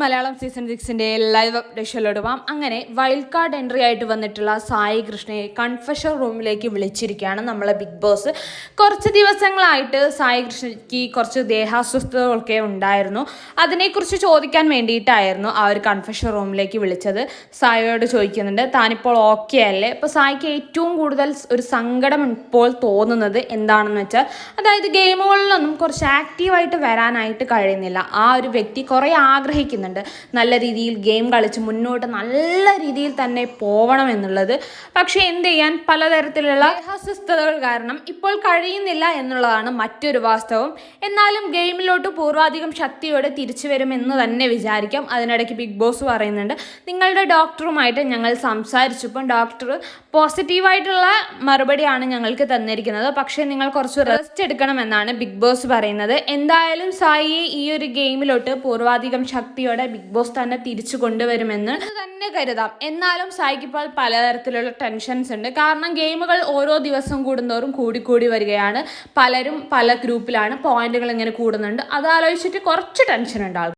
Malayalam season സിക്സിന്റെ live അപ്ഡേഷനിലോട്ട് പോകാം അങ്ങനെ വൈൽഡ് കാർഡ് എൻട്രി ആയിട്ട് വന്നിട്ടുള്ള സായി കൃഷ്ണയെ കൺഫഷൻ റൂമിലേക്ക് വിളിച്ചിരിക്കുകയാണ് നമ്മളെ ബിഗ് ബോസ് കുറച്ച് ദിവസങ്ങളായിട്ട് സായി കൃഷ്ണയ്ക്ക് കുറച്ച് ദേഹാസ്വസ്ഥതകളൊക്കെ ഉണ്ടായിരുന്നു. അതിനെക്കുറിച്ച് ചോദിക്കാൻ വേണ്ടിയിട്ടായിരുന്നു ആ ഒരു കൺഫഷൻ റൂമിലേക്ക് വിളിച്ചത്. സായിയോട് ചോദിക്കുന്നുണ്ട് താനിപ്പോൾ ഓക്കെ അല്ലേ? ഇപ്പോൾ സായിക്ക് ഏറ്റവും കൂടുതൽ ഒരു സങ്കടം ഇപ്പോൾ തോന്നുന്നത് എന്താണെന്ന് വെച്ചാൽ അതായത് ഗെയിമുകളിലൊന്നും കുറച്ച് ആക്റ്റീവായിട്ട് വരാനായിട്ട് കഴിയുന്നില്ല. ആ ഒരു വ്യക്തി കുറേ ആഗ്രഹിക്കുന്നുണ്ട്. നല്ല രീതിയിൽ ഗെയിം കളിച്ച് മുന്നോട്ട് നല്ല രീതിയിൽ തന്നെ പോകണം എന്നുള്ളത്. പക്ഷേ എന്ത് ചെയ്യാൻ പലതരത്തിലുള്ള അസ്വസ്ഥതകൾ കാരണം ഇപ്പോൾ കഴിയുന്നില്ല എന്നുള്ളതാണ് മറ്റൊരു വാസ്തവം. എന്നാലും ഗെയിമിലോട്ട് പൂർവാധികം ശക്തിയോടെ തിരിച്ചു വരുമെന്ന് തന്നെ വിചാരിക്കാം. അതിനിടയ്ക്ക് ബിഗ് ബോസ് പറയുന്നുണ്ട്. നിങ്ങളുടെ ഡോക്ടറുമായിട്ട് ഞങ്ങൾ സംസാരിച്ചപ്പോൾ ഡോക്ടർ പോസിറ്റീവായിട്ടുള്ള മറുപടിയാണ് ഞങ്ങൾക്ക് തന്നിരിക്കുന്നത്. പക്ഷേ നിങ്ങൾ കുറച്ച് റെസ്റ്റ് എടുക്കണമെന്നാണ് ബിഗ് ബോസ് പറയുന്നത്. എന്തായാലും സായിയെ ഈ ഒരു ഗെയിമിലോട്ട് പൂർവാധികം ശക്തിയോടെ ബിഗ് ബോസ് തന്നെ തിരിച്ചു കൊണ്ടുവരുമെന്ന് തന്നെ കരുതാം. എന്നാലും സായിക്ക് ഇപ്പോൾ പലതരത്തിലുള്ള ടെൻഷൻസ് ഉണ്ട്. കാരണം ഗെയിമുകൾ ഓരോ ദിവസം കൂടുന്തോറും കൂടിക്കൂടി വരികയാണ്. പലരും പല ഗ്രൂപ്പിലാണ് പോയിന്റുകൾ ഇങ്ങനെ കൂടുന്നുണ്ട്. അത് ആലോചിച്ചിട്ട് കുറച്ച് ടെൻഷൻ ഉണ്ട് ആൾക്ക്